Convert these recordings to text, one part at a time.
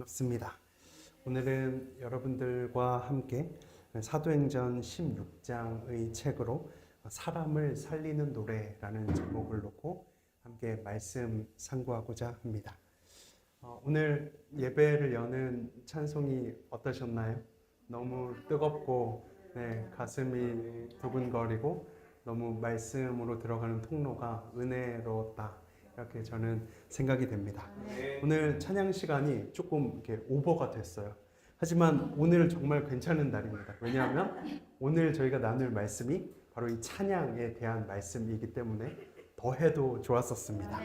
반갑습니다. 오늘은 여러분들과 함께 사도행전 16장의 책으로 사람을 살리는 노래라는 제목을 놓고 함께 말씀 상고하고자 합니다. 어, 오늘 예배를 여는 찬송이 어떠셨나요? 너무 뜨겁고 네, 가슴이 두근거리고 너무 말씀으로 들어가는 통로가 은혜로웠다. 이렇게 저는 생각이 됩니다. 오늘 찬양 시간이 조금 이렇게 오버가 됐어요. 하지만 오늘 정말 괜찮은 날입니다. 왜냐하면 오늘 저희가 나눌 말씀이 바로 이 찬양에 대한 말씀이기 때문에 더 해도 좋았었습니다.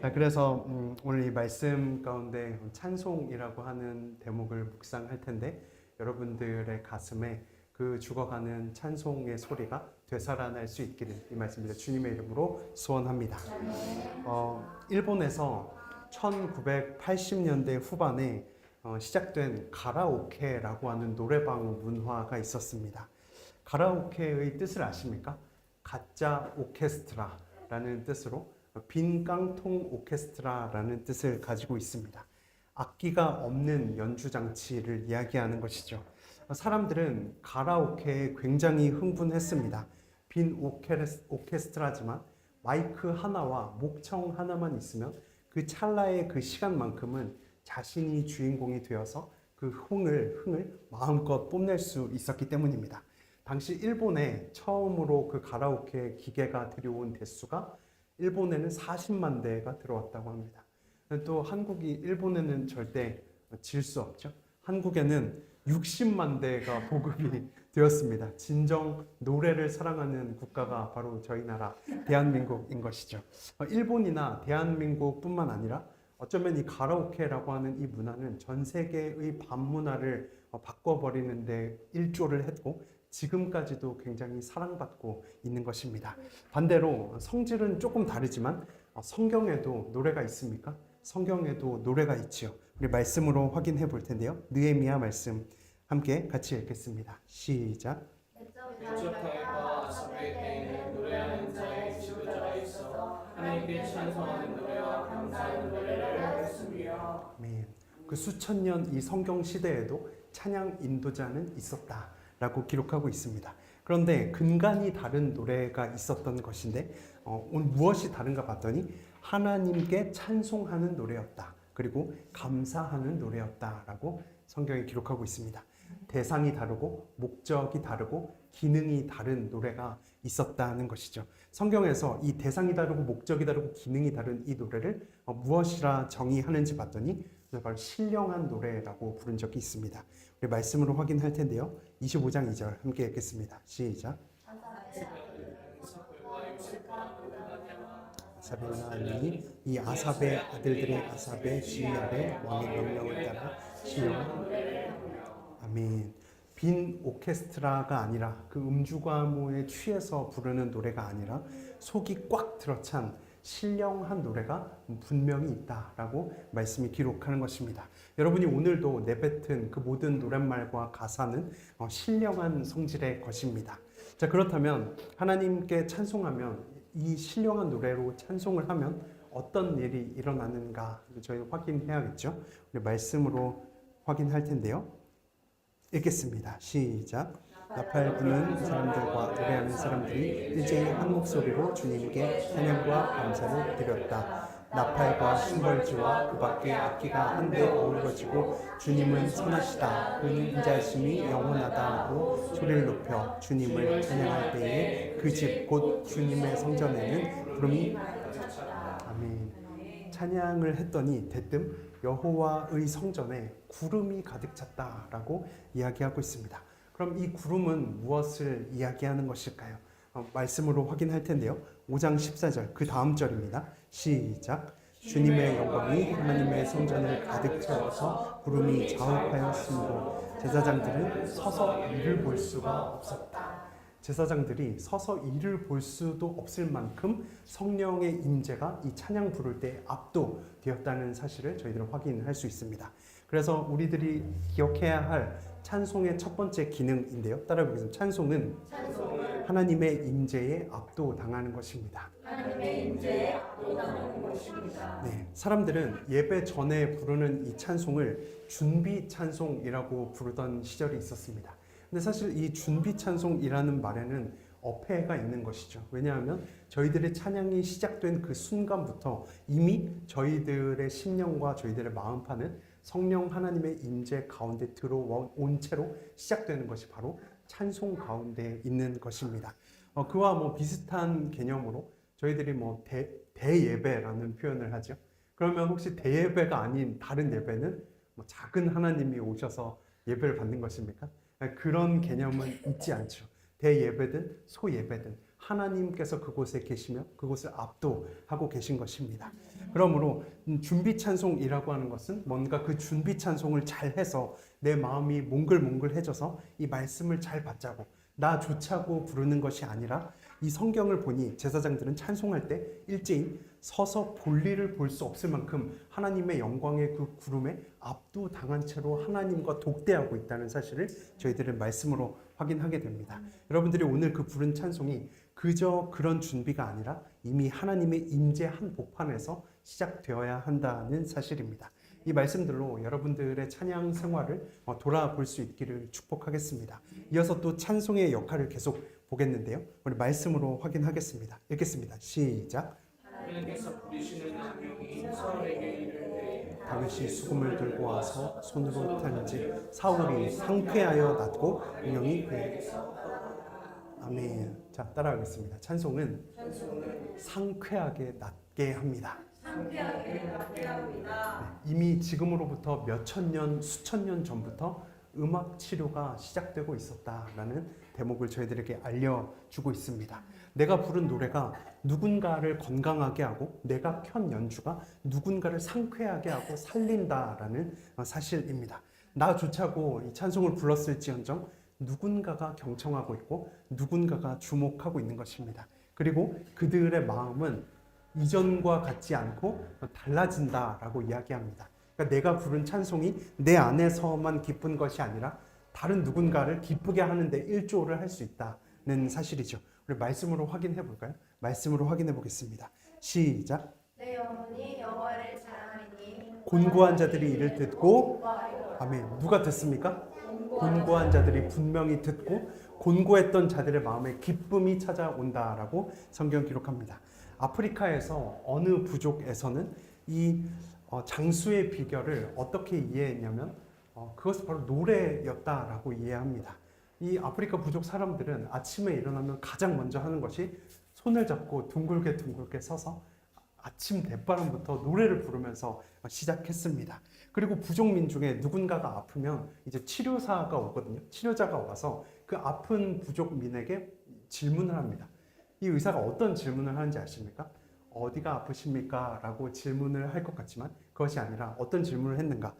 자, 그래서 음, 오늘 이 말씀 가운데 찬송이라고 하는 대목을 묵상할 텐데 여러분들의 가슴에 그 죽어가는 찬송의 소리가 되살아날 수 있기를 이 말씀입니다. 주님의 이름으로 소원합니다. 어, 일본에서 1980년대 후반에 어, 시작된 가라오케라고 하는 노래방 문화가 있었습니다. 가라오케의 뜻을 아십니까? 가짜 오케스트라라는 뜻으로 빈 깡통 오케스트라라는 뜻을 가지고 있습니다. 악기가 없는 연주 장치를 이야기하는 것이죠. 사람들은 가라오케에 굉장히 흥분했습니다. 빈 오케레스, 오케스트라지만 마이크 하나와 목청 하나만 있으면 그 찰나의 그 시간만큼은 자신이 주인공이 되어서 그 흥을 흥을 마음껏 뽐낼 수 있었기 때문입니다. 당시 일본에 처음으로 그 가라오케 기계가 들여온 대수가 일본에는 40만 대가 들어왔다고 합니다. 또 한국이 일본에는 절대 질 수 없죠. 한국에는 60만 대가 보급이 되었습니다. 진정 노래를 사랑하는 국가가 바로 저희 나라 대한민국인 것이죠. 어, 일본이나 대한민국뿐만 아니라 어쩌면 이 가라오케라고 하는 이 문화는 전 세계의 밤 문화를 어, 바꿔버리는데 일조를 했고 지금까지도 굉장히 사랑받고 있는 것입니다. 반대로 성질은 조금 다르지만 어, 성경에도 노래가 있습니까? 성경에도 노래가 있지요. 우리 말씀으로 확인해 볼 텐데요. 느헤미야 말씀 함께 같이 읽겠습니다. 시작. 그 수천 년 이 성경 시대에도 찬양 인도자는 있었다라고 기록하고 있습니다. 그런데 근간이 다른 노래가 있었던 것인데 어, 오늘 무엇이 다른가 봤더니 하나님께 찬송하는 노래였다. 그리고 감사하는 노래였다라고 성경에 기록하고 있습니다. 대상이 다르고 목적이 다르고 기능이 다른 노래가 있었다는 것이죠. 성경에서 이 대상이 다르고 목적이 다르고 기능이 다른 이 노래를 어, 무엇이라 정의하는지 봤더니 바로 신령한 노래라고 부른 적이 있습니다. 우리 말씀으로 확인할 텐데요. 25장 2절 함께 읽겠습니다. 시작. 사벨과 아니 이 아삽의 아들들의 아삽의 아래 왕의 명령을 따라 시용 아멘. 빈 오케스트라가 아니라 그 음주가무에 취해서 부르는 노래가 아니라 속이 꽉 들어찬 신령한 노래가 분명히 있다라고 말씀이 기록하는 것입니다. 여러분이 오늘도 내뱉은 그 모든 노랫말과 가사는 어, 신령한 성질의 것입니다. 자 그렇다면 하나님께 찬송하면 이 신령한 노래로 찬송을 하면 어떤 일이 일어나는가 저희 확인해야겠죠. 우리 말씀으로 확인할 텐데요. 읽겠습니다. 시작. 나팔 부는 사람들과 노래하는 사람들이 일제히 한 목소리로 주님께 찬양과 감사를 드렸다. 나팔과 심벌지와 그 밖에 악기가 한데 어우러지고 주님은 선하시다. 그는 인자심이 영원하다 하고 소리를 높여 주님을 찬양할 때에 그 집 곧 주님의 성전에는 부름이 아멘. 찬양을 했더니 대뜸 여호와의 성전에 구름이 가득 찼다라고 이야기하고 있습니다. 그럼 이 구름은 무엇을 이야기하는 것일까요? 어, 말씀으로 확인할 텐데요. 5장 14절 그 다음 절입니다. 시작. 주님의 영광이 하나님의 성전을 가득 채워서 구름이 자욱하였으므로 제사장들은 서서 이를 볼 수가 없었다. 제사장들이 서서 이를 볼 수도 없을 만큼 성령의 임재가 이 찬양 부를 때 압도되었다는 사실을 저희들은 확인할 수 있습니다. 그래서 우리들이 기억해야 할 찬송의 첫 번째 기능인데요. 따라 보겠습니다. 찬송은 찬송은 하나님의 임재에 압도당하는 것입니다. 하나님의 임재에 압도당하는 것입니다. 네, 사람들은 예배 전에 부르는 이 찬송을 준비 찬송이라고 부르던 시절이 있었습니다. 근데 사실 이 준비 찬송이라는 말에는 어폐가 있는 것이죠. 왜냐하면 저희들의 찬양이 시작된 그 순간부터 이미 저희들의 심령과 저희들의 마음판은 성령 하나님의 임재 가운데 들어온 채로 시작되는 것이 바로 찬송 가운데 있는 것입니다. 어, 그와 뭐 비슷한 개념으로 저희들이 뭐 대, 대예배라는 표현을 하죠. 그러면 혹시 대예배가 아닌 다른 예배는 뭐 작은 하나님이 오셔서 예배를 받는 것입니까? 아니, 그런 개념은 있지 않죠. 대예배든 소예배든 하나님께서 그곳에 계시며 그곳을 압도하고 계신 것입니다. 그러므로 음, 준비 찬송이라고 하는 것은 뭔가 그 준비 찬송을 잘 해서 내 마음이 몽글몽글해져서 이 말씀을 잘 받자고 나 좋자고 부르는 것이 아니라 이 성경을 보니 제사장들은 찬송할 때 일제히 서서 볼일을 볼 수 없을 만큼 하나님의 영광의 그 구름에 압도당한 채로 하나님과 독대하고 있다는 사실을 저희들은 말씀으로 확인하게 됩니다. 여러분들이 오늘 그 부른 찬송이 그저 그런 준비가 아니라 이미 하나님의 임재 한 복판에서 시작되어야 한다는 사실입니다. 이 말씀들로 여러분들의 찬양 생활을 어, 돌아볼 수 있기를 축복하겠습니다. 이어서 또 찬송의 역할을 계속 보겠는데요. 우리 말씀으로 확인하겠습니다. 읽겠습니다. 시작. 하나님께서 부리시는 악령이 사울에게 이르되 다윗이 수금을 들고 와서 손으로 탄지 사울이 상쾌하여 낫고 운영이 그에게 아멘. 자 따라하겠습니다. 찬송은 찬송은 상쾌하게 낫게 합니다. 상쾌하게 낫게 합니다. 네, 이미 지금으로부터 몇천 년, 수천 년 전부터 음악 치료가 시작되고 있었다라는 대목을 저희들에게 알려주고 있습니다. 내가 부른 노래가 누군가를 건강하게 하고 내가 켠 연주가 누군가를 상쾌하게 하고 살린다라는 어, 사실입니다. 나 좋자고 이 찬송을 불렀을지언정 누군가가 경청하고 있고 누군가가 주목하고 있는 것입니다. 그리고 그들의 마음은 이전과 같지 않고 달라진다라고 이야기합니다. 그러니까 내가 부른 찬송이 내 안에서만 기쁜 것이 아니라 다른 누군가를 기쁘게 하는데 일조를 할 수 있다는 사실이죠. 우리 말씀으로 확인해 볼까요? 말씀으로 확인해 보겠습니다. 시작. 내 영혼이 여호와를 사랑하니 곤고한 자들이 이를 듣고 아멘. 누가 듣습니까? 곤고한 자들이 분명히 듣고 곤고했던 자들의 마음에 기쁨이 찾아온다라고 성경 기록합니다. 아프리카에서 어느 부족에서는 이 어, 장수의 비결을 어떻게 이해했냐면 어, 그것은 바로 노래였다라고 이해합니다. 이 아프리카 부족 사람들은 아침에 일어나면 가장 먼저 하는 것이 손을 잡고 둥글게 둥글게 서서 아침 대바람부터 노래를 부르면서 시작했습니다. 그리고 부족민 중에 누군가가 아프면 이제 치료사가 오거든요. 치료자가 와서 그 아픈 부족민에게 질문을 합니다. 이 의사가 어떤 질문을 하는지 아십니까? 어디가 아프십니까? 라고 질문을 할 것 같지만 그것이 아니라 어떤 질문을 했는가?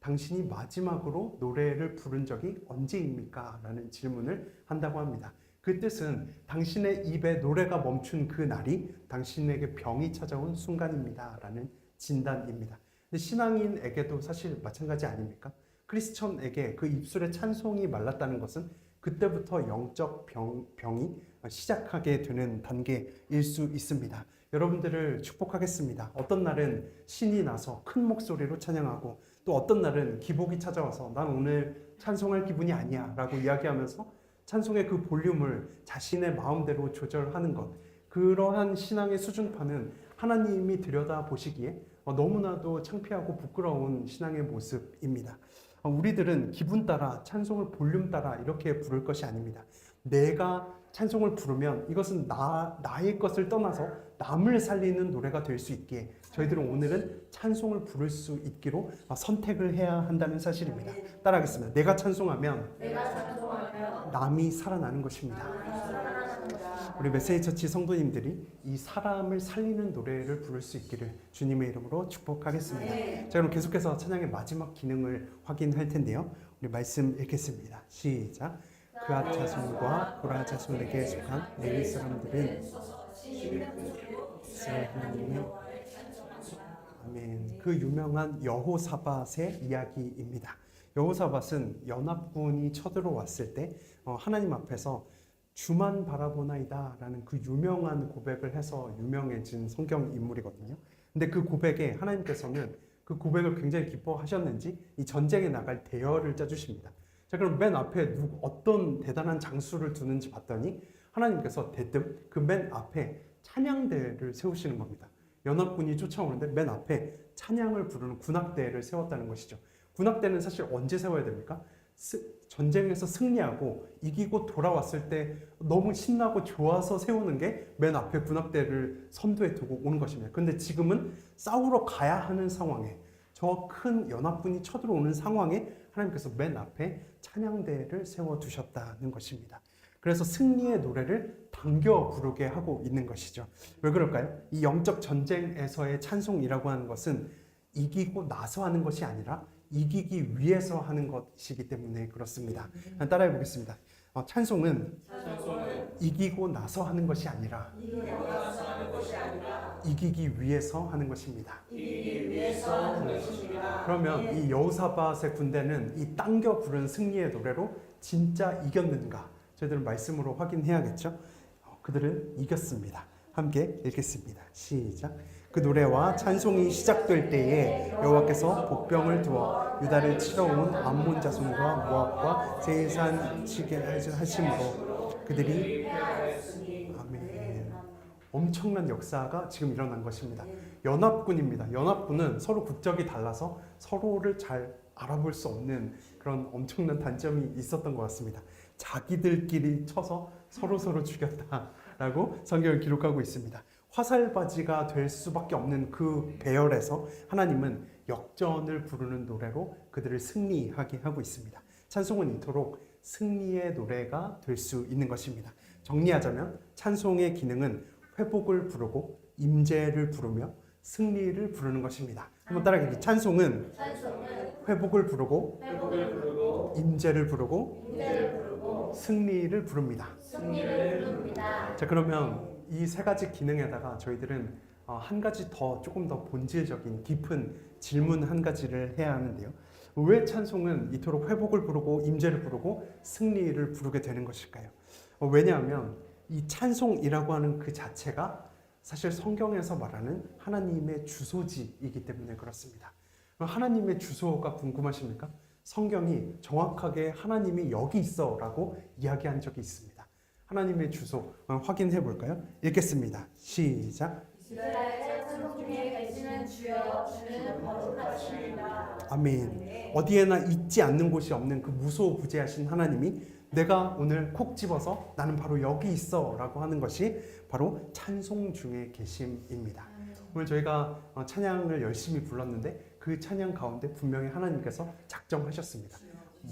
당신이 마지막으로 노래를 부른 적이 언제입니까? 라는 질문을 한다고 합니다. 그 뜻은 당신의 입에 노래가 멈춘 그 날이 당신에게 병이 찾아온 순간입니다. 라는 진단입니다. 신앙인에게도 사실 마찬가지 아닙니까? 크리스천에게 그 입술의 찬송이 말랐다는 것은 그때부터 영적 병, 병이 시작하게 되는 단계일 수 있습니다. 여러분들을 축복하겠습니다. 어떤 날은 신이 나서 큰 목소리로 찬양하고 또 어떤 날은 기복이 찾아와서 난 오늘 찬송할 기분이 아니야 라고 이야기하면서 찬송의 그 볼륨을 자신의 마음대로 조절하는 것 그러한 신앙의 수준파는 하나님이 들여다 보시기에 어, 너무나도 창피하고 부끄러운 신앙의 모습입니다. 어, 우리들은 기분 따라 찬송을 볼륨 따라 이렇게 부를 것이 아닙니다. 내가 찬송을 부르면 이것은 나, 나의 것을 떠나서 남을 살리는 노래가 될 수 있기에 저희들은 오늘은 찬송을 부를 수 있기로 어, 선택을 해야 한다는 사실입니다. 따라하겠습니다. 내가 찬송하면 내가 남이 살아나는 것입니다. 우리 메세지 처치 성도님들이 이 사람을 살리는 노래를 부를 수 있기를 주님의 이름으로 축복하겠습니다. 자, 그럼 계속해서 찬양의 마지막 기능을 확인할 텐데요. 우리 말씀 읽겠습니다. 시작. 그앗 자손과 고라 자손에게 속한 레위 사람들은 아멘. 그 유명한 여호사밧의 이야기입니다. 여호사밧은 연합군이 쳐들어왔을 때 어, 하나님 앞에서 주만 바라보나이다라는 그 유명한 고백을 해서 유명해진 성경 인물이거든요. 근데 그 고백에 하나님께서는 그 고백을 굉장히 기뻐하셨는지 이 전쟁에 나갈 대여를 짜주십니다. 자, 그럼 맨 앞에 누, 어떤 대단한 장수를 두는지 봤더니 하나님께서 대뜸 그 맨 앞에 찬양대를 세우시는 겁니다. 연합군이 쫓아오는데 맨 앞에 찬양을 부르는 군악대를 세웠다는 것이죠. 군악대는 사실 언제 세워야 됩니까? 스- 전쟁에서 승리하고 이기고 돌아왔을 때 너무 신나고 좋아서 세우는 게 맨 앞에 군악대를 선두에 두고 오는 것입니다. 근데 지금은 싸우러 가야 하는 상황에 저 큰 연합군이 쳐들어오는 상황에 하나님께서 맨 앞에 찬양대를 세워 두셨다는 것입니다. 그래서 승리의 노래를 당겨 부르게 하고 있는 것이죠. 왜 그럴까요? 이 영적 전쟁에서의 찬송이라고 하는 것은 이기고 나서 하는 것이 아니라 이기기 위해서 하는 것이기 때문에 그렇습니다. 따라해 보겠습니다. 어, 찬송은 이기고 나서 하는 것이 아니라 이기기 위해서 하는 것입니다. 그러면 이 여호사밧의 군대는 이 당겨 부른 승리의 노래로 진짜 이겼는가? 저희들은 말씀으로 확인해야겠죠. 어, 그들은 이겼습니다. 함께 읽겠습니다. 시작. 그 노래와 찬송이 시작될 때에 여호와께서 복병을 두어 유다를 치러 온 암몬 자손과 모압과 세일산 치게 하심으로 그들이 아멘. 엄청난 역사가 지금 일어난 것입니다. 연합군입니다. 연합군은 서로 국적이 달라서 서로를 잘 알아볼 수 없는 그런 엄청난 단점이 있었던 것 같습니다. 자기들끼리 쳐서 서로 서로 죽였다라고 성경을 기록하고 있습니다. 화살바지가 될 수밖에 없는 그 배열에서 하나님은 역전을 부르는 노래로 그들을 승리하게 하고 있습니다. 찬송은 이토록 승리의 노래가 될 수 있는 것입니다. 정리하자면 찬송의 기능은 회복을 부르고 임재를 부르며 승리를 부르는 것입니다. 한번 따라하기. 찬송은 회복을 부르고 임재를 부르고 승리를 부릅니다. 자 그러면 이 세 가지 기능에다가 저희들은 어, 한 가지 더 조금 더 본질적인 깊은 질문 한 가지를 해야 하는데요. 왜 찬송은 이토록 회복을 부르고 임재를 부르고 승리를 부르게 되는 것일까요? 어, 왜냐하면 이 찬송이라고 하는 그 자체가 사실 성경에서 말하는 하나님의 주소지이기 때문에 그렇습니다. 그럼 하나님의 주소가 궁금하십니까? 성경이 정확하게 하나님이 여기 있어 라고 이야기한 적이 있습니다. 하나님의 주소 어, 확인해 볼까요? 읽겠습니다. 시작. 주여. 아멘. 어디에나 있지 않는 곳이 없는 그 무소부재하신 하나님이 내가 오늘 콕 집어서 나는 바로 여기 있어 라고 하는 것이 바로 찬송 중에 계심입니다. 오늘 저희가 어, 찬양을 열심히 불렀는데 그 찬양 가운데 분명히 하나님께서 작정하셨습니다.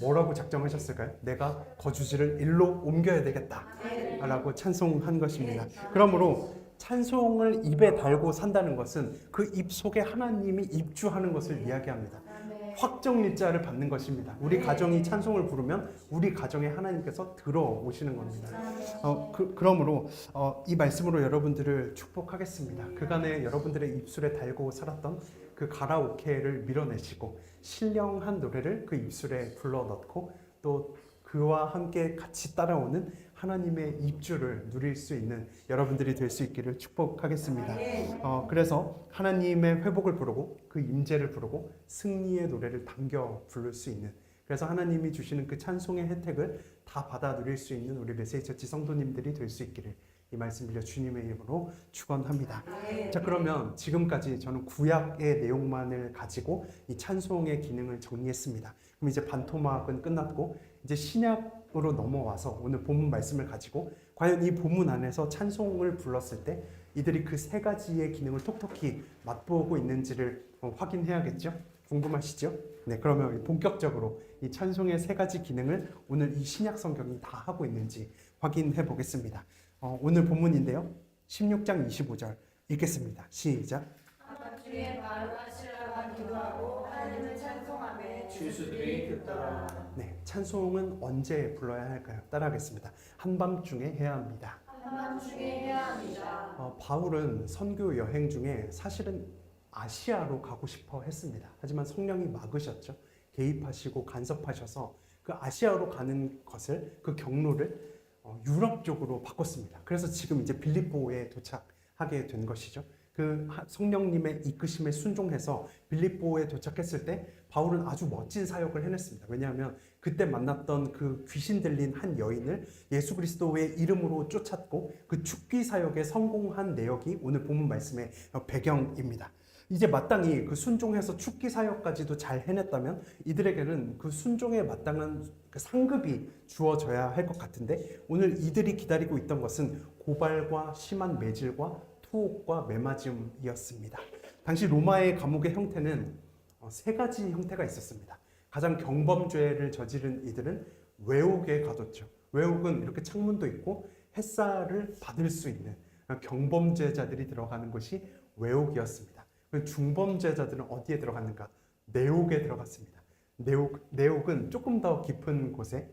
뭐라고 작정하셨을까요? 내가 거주지를 일로 옮겨야 되겠다. 라고 찬송한 것입니다. 그러므로 찬송을 입에 달고 산다는 것은 그 입 속에 하나님이 입주하는 것을 이야기합니다. 확정일자를 받는 것입니다. 우리 가정이 찬송을 부르면 우리 가정에 하나님께서 들어오시는 겁니다. 어, 그, 그러므로 어, 이 말씀으로 여러분들을 축복하겠습니다. 그간에 여러분들의 입술에 달고 살았던 그 가라오케를 밀어내시고 신령한 노래를 그 입술에 불러 넣고 또 그와 함께 같이 따라오는 하나님의 입주를 누릴 수 있는 여러분들이 될 수 있기를 축복하겠습니다. 어, 그래서 하나님의 회복을 부르고 그 임재를 부르고 승리의 노래를 당겨 부를 수 있는 그래서 하나님이 주시는 그 찬송의 혜택을 다 받아 누릴 수 있는 우리 메시처치 성도님들이 될 수 있기를 이 말씀 빌려 주님의 이름으로 축원합니다. 자 그러면 지금까지 저는 구약의 내용만을 가지고 이 찬송의 기능을 정리했습니다. 그럼 이제 반토막은 끝났고 이제 신약으로 넘어와서 오늘 본문 말씀을 가지고 과연 이 본문 안에서 찬송을 불렀을 때 이들이 그 세 가지의 기능을 톡톡히 맛보고 있는지를 어, 확인해야겠죠? 궁금하시죠? 네, 그러면 본격적으로 이 찬송의 세 가지 기능을 오늘 이 신약 성경이 다 하고 있는지 확인해 보겠습니다. 어, 오늘 본문인데요. 16장 25절 읽겠습니다. 시작. 네, 찬송은 언제 불러야 할까요? 따라하겠습니다. 한밤중에 해야 합니다. 한밤중에 해야 합니다. 어, 바울은 선교 여행 중에 사실은 아시아로 가고 싶어 했습니다. 하지만 성령이 막으셨죠. 개입하시고 간섭하셔서 그 아시아로 가는 것을 그 경로를 어, 유럽 쪽으로 바꿨습니다. 그래서 지금 이제 빌립보에 도착하게 된 것이죠. 그 하- 성령님의 이끄심에 순종해서 빌립보에 도착했을 때 바울은 아주 멋진 사역을 해냈습니다. 왜냐하면 그때 만났던 그 귀신 들린 한 여인을 예수 그리스도의 이름으로 쫓았고 그 죽기 사역에 성공한 내역이 오늘 본문 말씀의 배경입니다. 이제 마땅히 그 순종해서 죽기 사역까지도 잘 해냈다면 이들에게는 그 순종에 마땅한 그 상급이 주어져야 할 것 같은데 오늘 이들이 기다리고 있던 것은 고발과 심한 매질과 투옥과 매맞음이었습니다. 당시 로마의 감옥의 형태는 어, 세 가지 형태가 있었습니다. 가장 경범죄를 저지른 이들은 외옥에 가뒀죠. 외옥은 이렇게 창문도 있고 햇살을 받을 수 있는 경범죄자들이 들어가는 곳이 외옥이었습니다. 그럼 중범죄자들은 어디에 들어갔는가? 내옥에 들어갔습니다. 내옥, 내옥은 조금 더 깊은 곳에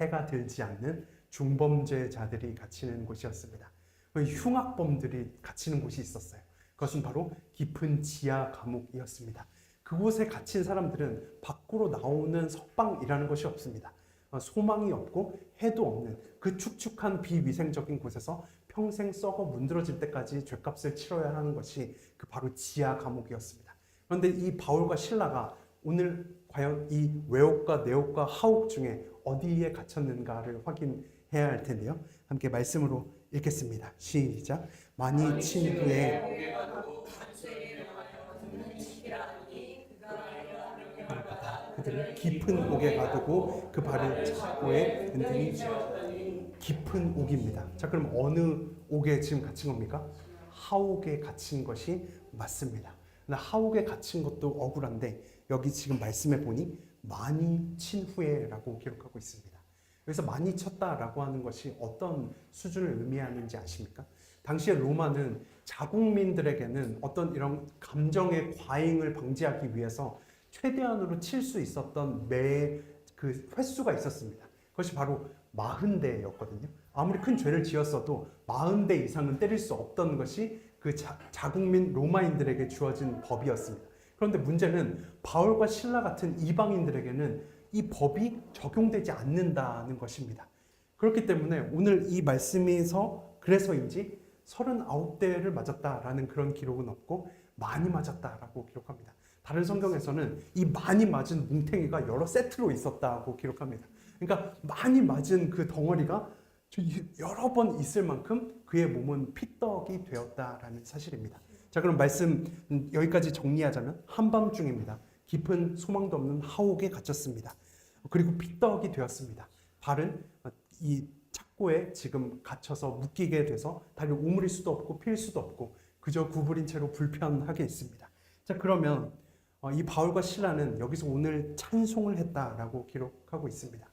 해가 들지 않는 중범죄자들이 갇히는 곳이었습니다. 그 흉악범들이 갇히는 곳이 있었어요. 그것은 바로 깊은 지하 감옥이었습니다. 그곳에 갇힌 사람들은 밖으로 나오는 석방이라는 것이 없습니다. 어, 소망이 없고 해도 없는 그 축축한 비위생적인 곳에서 평생 썩어 문드러질 때까지 죄값을 치러야 하는 것이 그 바로 지하 감옥이었습니다. 그런데 이 바울과 신라가 오늘 과연 이 외옥과 내옥과 하옥 중에 어디에 갇혔는가를 확인해야 할 텐데요. 함께 말씀으로 읽겠습니다. 시작. 많이 친 후에 목에 가두고 한세에 명하여 듣는 시기라니 그가 알려 그들을 깊은 옥에 가두고 그 발을 착고에 든든히 깊은 옥입니다. 자, 그럼 어느 옥에 지금 갇힌 겁니까? 하옥에 갇힌 것이 맞습니다. 하옥에 갇힌 것도 억울한데 여기 지금 말씀해 보니 많이 친 후에라고 기록하고 있습니다. 여기서 많이 쳤다라고 하는 것이 어떤 수준을 의미하는지 아십니까? 당시에 로마는 자국민들에게는 어떤 이런 감정의 과잉을 방지하기 위해서 최대한으로 칠 수 있었던 매그 횟수가 있었습니다. 그것이 바로 40대였거든요. 아무리 큰 죄를 지었어도 40대 이상은 때릴 수 없던 것이 그 자, 자국민 로마인들에게 주어진 법이었습니다. 그런데 문제는 바울과 신라 같은 이방인들에게는 이 법이 적용되지 않는다는 것입니다. 그렇기 때문에 오늘 이 말씀에서 그래서인지 39대를 맞았다라는 그런 기록은 없고 많이 맞았다라고 기록합니다. 다른 성경에서는 이 많이 맞은 뭉탱이가 여러 세트로 있었다고 기록합니다. 그러니까 많이 맞은 그 덩어리가 여러 번 있을 만큼 그의 몸은 피떡이 되었다라는 사실입니다. 자, 그럼 말씀 음, 여기까지 정리하자면 한밤중입니다. 깊은 소망도 없는 하옥에 갇혔습니다. 그리고 피떡이 되었습니다. 발은 어, 이 착고에 지금 갇혀서 묶이게 돼서 다리 오므릴 수도 없고 필 수도 없고 그저 구부린 채로 불편하게 있습니다. 자, 그러면 어, 이 바울과 신라는 여기서 오늘 찬송을 했다라고 기록하고 있습니다.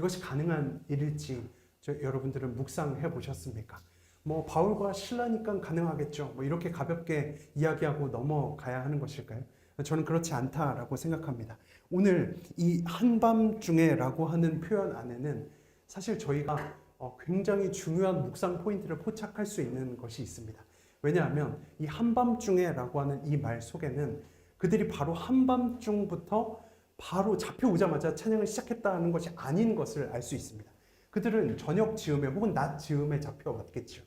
이것이 가능한 일일지 저, 여러분들은 묵상해 보셨습니까? 뭐 바울과 신라니까 가능하겠죠. 뭐 이렇게 가볍게 이야기하고 넘어가야 하는 것일까요? 저는 그렇지 않다라고 생각합니다. 오늘 이 한밤중에라고 하는 표현 안에는 사실 저희가 어, 굉장히 중요한 묵상 포인트를 포착할 수 있는 것이 있습니다. 왜냐하면 이 한밤중에라고 하는 이 말 속에는 그들이 바로 한밤중부터 바로 잡혀오자마자 찬양을 시작했다는 것이 아닌 것을 알 수 있습니다. 그들은 저녁 즈음에 혹은 낮 즈음에 잡혀왔겠죠.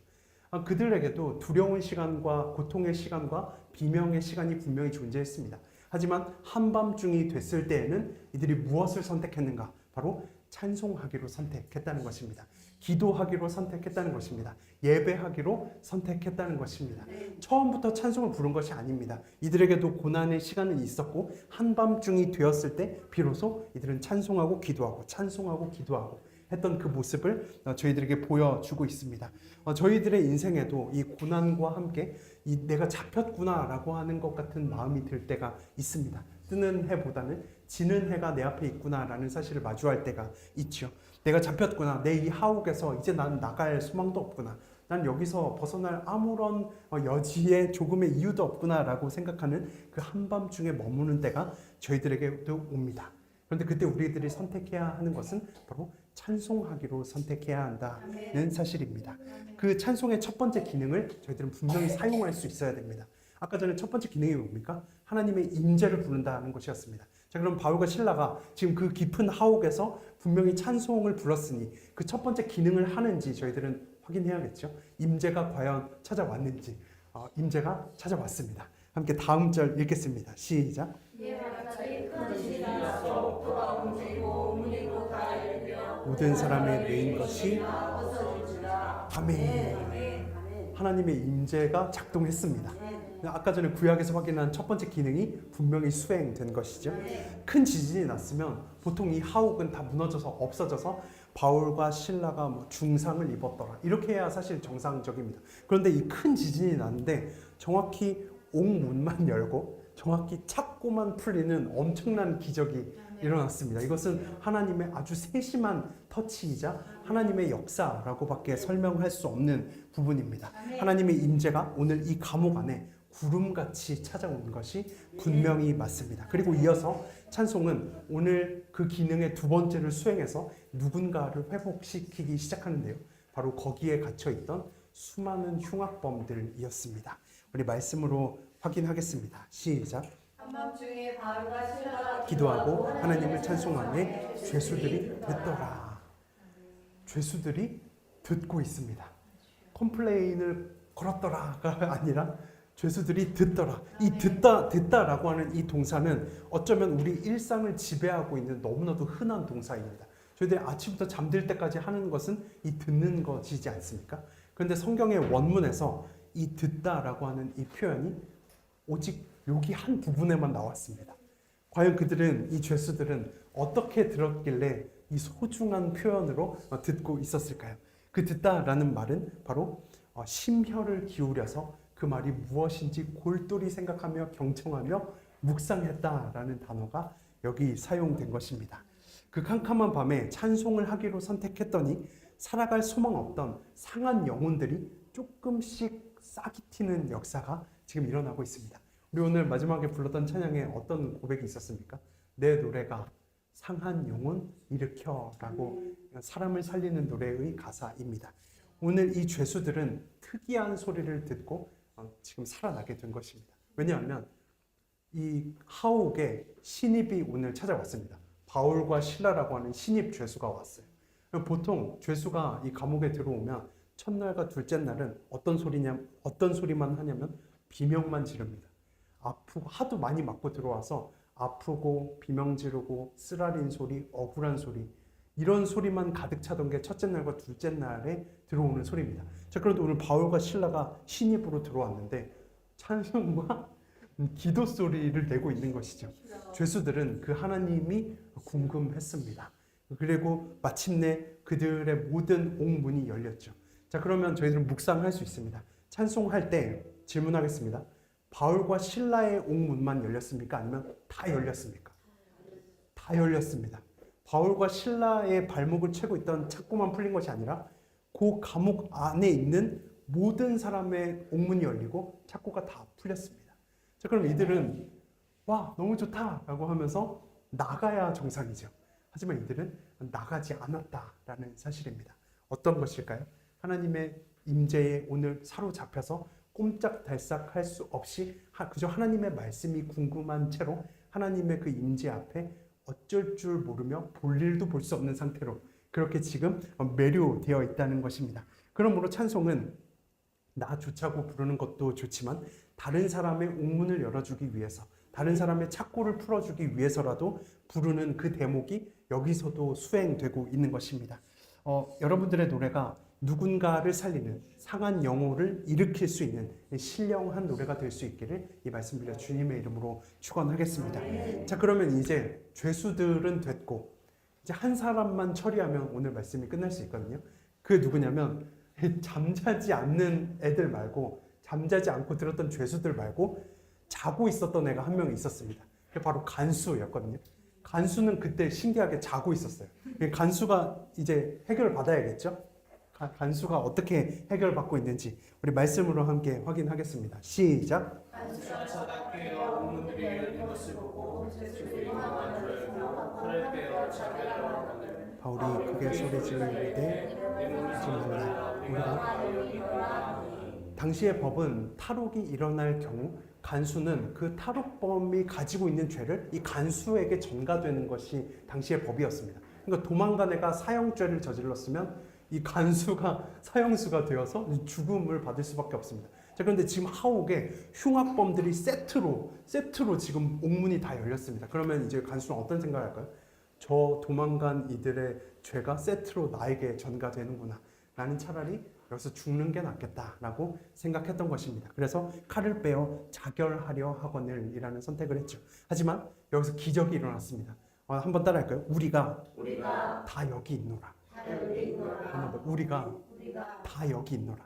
아, 그들에게도 두려운 시간과 고통의 시간과 비명의 시간이 분명히 존재했습니다. 하지만 한밤중이 됐을 때에는 이들이 무엇을 선택했는가? 바로 찬송하기로 선택했다는 것입니다. 기도하기로 선택했다는 것입니다. 예배하기로 선택했다는 것입니다. 처음부터 찬송을 부른 것이 아닙니다. 이들에게도 고난의 시간은 있었고 한밤중이 되었을 때 비로소 이들은 찬송하고 기도하고 찬송하고 기도하고 했던 그 모습을 어, 저희들에게 보여주고 있습니다. 어, 저희들의 인생에도 이 고난과 함께 이 내가 잡혔구나라고 하는 것 같은 마음이 들 때가 있습니다. 뜨는 해보다는 지는 해가 내 앞에 있구나라는 사실을 마주할 때가 있죠. 내가 잡혔구나. 내 이 하옥에서 이제 나는 나갈 소망도 없구나. 난 여기서 벗어날 아무런 어, 여지에 조금의 이유도 없구나라고 생각하는 그 한밤중에 머무는 때가 저희들에게도 옵니다. 그런데 그때 우리들이 선택해야 하는 것은 바로 찬송하기로 선택해야 한다는 사실입니다. 그 찬송의 첫 번째 기능을 저희들은 분명히 사용할 수 있어야 됩니다. 아까 전에 첫 번째 기능이 뭡니까? 하나님의 임재를 부른다는 것이었습니다. 자, 그럼 바울과 신라가 지금 그 깊은 하옥에서 분명히 찬송을 불렀으니 그 첫 번째 기능을 하는지 저희들은 확인해야겠죠. 임재가 과연 찾아왔는지. 어, 임재가 찾아왔습니다. 함께 다음 절 읽겠습니다. 시작. 모든 사람의 메인 것이 아멘. 하나님의 임재가 작동했습니다. 아까 전에 구약에서 확인한 첫 번째 기능이 분명히 수행된 것이죠. 큰 지진이 났으면 보통 이 하옥은 다 무너져서 없어져서 바울과 신라가 뭐 중상을 입었더라. 이렇게 해야 사실 정상적입니다. 그런데 이 큰 지진이 났는데 정확히 옥문만 열고 정확히 찾고만 풀리는 엄청난 기적이 일어났습니다. 이것은 하나님의 아주 세심한 터치이자 하나님의 역사라고밖에 설명할 수 없는 부분입니다. 하나님의 임재가 오늘 이 감옥 안에 구름같이 찾아온 것이 분명히 맞습니다. 그리고 이어서 찬송은 오늘 그 기능의 두 번째를 수행해서 누군가를 회복시키기 시작하는데요. 바로 거기에 갇혀 있던 수많은 흉악범들이었습니다. 우리 말씀으로 확인하겠습니다. 시작. 기도하고 하나님을 찬송하며 죄수들이 듣더라. 죄수들이 듣고 있습니다. 컴플레인을 걸었더라가 아니라 죄수들이 듣더라. 이 듣다 듣다라고 하는 이 동사는 어쩌면 우리 일상을 지배하고 있는 너무나도 흔한 동사입니다. 저희들이 아침부터 잠들 때까지 하는 것은 이 듣는 것이지 않습니까? 그런데 성경의 원문에서 이 듣다라고 하는 이 표현이 오직 여기 한 부분에만 나왔습니다. 과연 그들은 이 죄수들은 어떻게 들었길래 이 소중한 표현으로 어, 듣고 있었을까요? 그 듣다라는 말은 바로 어, 심혈을 기울여서 그 말이 무엇인지 골똘히 생각하며 경청하며 묵상했다라는 단어가 여기 사용된 것입니다. 그 캄캄한 밤에 찬송을 하기로 선택했더니 살아갈 소망 없던 상한 영혼들이 조금씩 싹이 튀는 역사가 지금 일어나고 있습니다. 우리 오늘 마지막에 불렀던 찬양에 어떤 고백이 있었습니까? 내 노래가 상한 영혼 일으켜라고 사람을 살리는 노래의 가사입니다. 오늘 이 죄수들은 특이한 소리를 듣고 어, 지금 살아나게 된 것입니다. 왜냐하면 이 하옥에 신입이 오늘 찾아왔습니다. 바울과 신라라고 하는 신입 죄수가 왔어요. 보통 죄수가 이 감옥에 들어오면 첫날과 둘째 날은 어떤 소리냐 어떤 소리만 하냐면 비명만 지릅니다. 아프고 하도 많이 맞고 들어와서 아프고 비명 지르고 쓰라린 소리, 억울한 소리 이런 소리만 가득 차던 게 첫째 날과 둘째 날에 들어오는 소리입니다. 자, 그런데 오늘 바울과 신라가 신입으로 들어왔는데 찬송과 기도 소리를 내고 있는 것이죠. 죄수들은 그 하나님이 궁금했습니다. 그리고 마침내 그들의 모든 옥문이 열렸죠. 자, 그러면 저희들은 묵상할 수 있습니다. 찬송할 때 질문하겠습니다. 바울과 신라의 옥문만 열렸습니까? 아니면 다 열렸습니까? 다 열렸습니다. 바울과 신라의 발목을 채고 있던 착고만 풀린 것이 아니라 그 감옥 안에 있는 모든 사람의 옥문이 열리고 착고가 다 풀렸습니다. 자, 그럼 이들은 와 너무 좋다라고 하면서 나가야 정상이죠. 하지만 이들은 나가지 않았다라는 사실입니다. 어떤 것일까요? 하나님의 임재에 오늘 사로잡혀서 꼼짝달싹 할 수 없이 하- 그저 하나님의 말씀이 궁금한 채로 하나님의 그 임재 앞에 어쩔 줄 모르며 볼 일도 볼 수 없는 상태로 그렇게 지금 매료되어 있다는 것입니다. 그러므로 찬송은 나 좋자고 부르는 것도 좋지만 다른 사람의 옥문을 열어주기 위해서 다른 사람의 착고를 풀어주기 위해서라도 부르는 그 대목이 여기서도 수행되고 있는 것입니다. 어, 여러분들의 노래가 누군가를 살리는 상한 영혼을 일으킬 수 있는 신령한 노래가 될 수 있기를 이 말씀 빌려 주님의 이름으로 축원하겠습니다. 자 그러면 이제 죄수들은 됐고 이제 한 사람만 처리하면 오늘 말씀이 끝날 수 있거든요. 그게 누구냐면 잠자지 않는 애들 말고 잠자지 않고 들었던 죄수들 말고 자고 있었던 애가 한 명 있었습니다. 그게 바로 간수였거든요. 간수는 그때 신기하게 자고 있었어요. 간수가 이제 해결을 받아야겠죠. 가- 간수가 어떻게 해결받고 있는지 우리 말씀으로 함께 확인하겠습니다. 시작. 바울이 크게 소리 정말라 우리가 당시의 법은 탈옥이 일어날 경우 간수는 그 탈옥범이 가지고 있는 죄를 이 간수에게 전가되는 것이 당시의 법이었습니다. 그러니까 도망간 애가 사형죄를 저질렀으면 이 간수가 사형수가 되어서 죽음을 받을 수밖에 없습니다. 자 그런데 지금 하옥에 흉악범들이 세트로 세트로 지금 옥문이 다 열렸습니다. 그러면 이제 간수는 어떤 생각을 할까요? 저 도망간 이들의 죄가 세트로 나에게 전가되는구나. 나는 차라리 여기서 죽는 게 낫겠다라고 생각했던 것입니다. 그래서 칼을 빼어 자결하려 하거늘이라는 선택을 했죠. 하지만 여기서 기적이 일어났습니다. 어, 한번 따라할까요? 우리가 우리가 다 여기 있노라. 우리가 다 여기 있노라.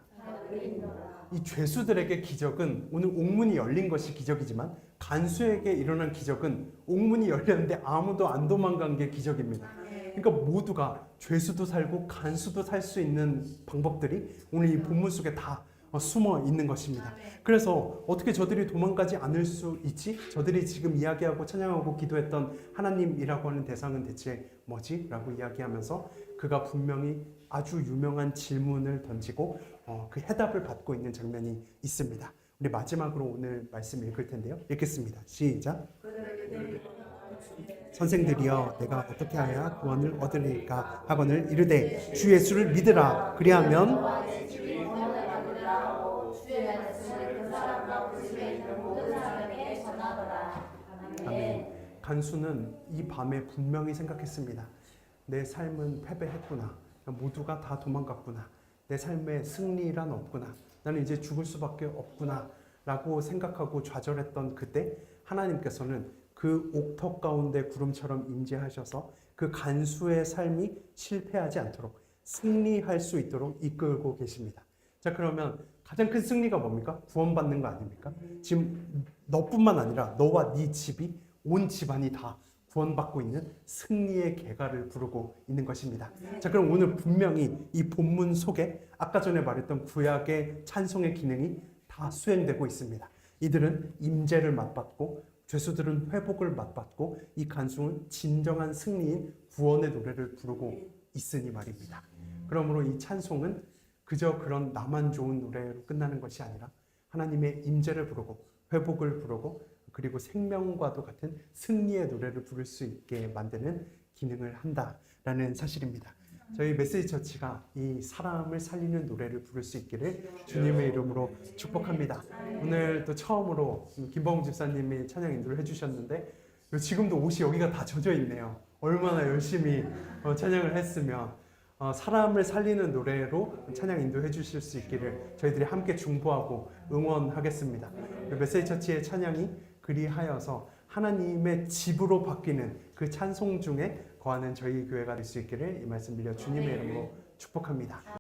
이 죄수들에게 기적은 오늘 옥문이 열린 것이 기적이지만 간수에게 일어난 기적은 옥문이 열렸는데 아무도 안 도망간 게 기적입니다. 그러니까 모두가 죄수도 살고 간수도 살 수 있는 방법들이 오늘 이 본문 속에 다 어, 숨어 있는 것입니다. 그래서 어떻게 저들이 도망가지 않을 수 있지? 저들이 지금 이야기하고 찬양하고 기도했던 하나님이라고 하는 대상은 대체 뭐지? 라고 이야기하면서 그가 분명히 아주 유명한 질문을 던지고 어, 그 해답을 받고 있는 장면이 있습니다. 우리 마지막으로 오늘 말씀 읽을 텐데요. 읽겠습니다. 시작. 선생들이여 내가 어떻게 하야 구원을 얻으리까 하거늘 이르되 주 예수를 믿으라 그리하면 아멘. 간수는 이 밤에 분명히 생각했습니다. 내 삶은 패배했구나. 모두가 다 도망갔구나. 내 삶에 승리란 없구나. 나는 이제 죽을 수밖에 없구나. 라고 생각하고 좌절했던 그때 하나님께서는 그 옥터 가운데 구름처럼 임재하셔서 그 간수의 삶이 실패하지 않도록 승리할 수 있도록 이끌고 계십니다. 자, 그러면 가장 큰 승리가 뭡니까? 구원받는 거 아닙니까? 지금 너뿐만 아니라 너와 네 집이 온 집안이 다 구원받고 있는 승리의 개가를 부르고 있는 것입니다. 자, 그럼 오늘 분명히 이 본문 속에 아까 전에 말했던 구약의 찬송의 기능이 다 수행되고 있습니다. 이들은 임재를 맛봤고 죄수들은 회복을 맛봤고 이 간수는 진정한 승리인 구원의 노래를 부르고 있으니 말입니다. 그러므로 이 찬송은 그저 그런 나만 좋은 노래로 끝나는 것이 아니라 하나님의 임재를 부르고 회복을 부르고 그리고 생명과도 같은 승리의 노래를 부를 수 있게 만드는 기능을 한다라는 사실입니다. 저희 메시지 처치가 이 사람을 살리는 노래를 부를 수 있기를 주님의 이름으로 축복합니다. 오늘 또 처음으로 김범 집사님이 찬양 인도를 해주셨는데 지금도 옷이 여기가 다 젖어 있네요. 얼마나 열심히 어, 찬양을 했으면 어, 사람을 살리는 노래로 찬양 인도해 주실 수 있기를 저희들이 함께 중보하고 응원하겠습니다. 메시지 처치의 찬양이 그리하여서 하나님의 집으로 바뀌는 그 찬송 중에 거하는 저희 교회가 될 수 있기를 이 말씀 빌려 주님의 이름으로 축복합니다.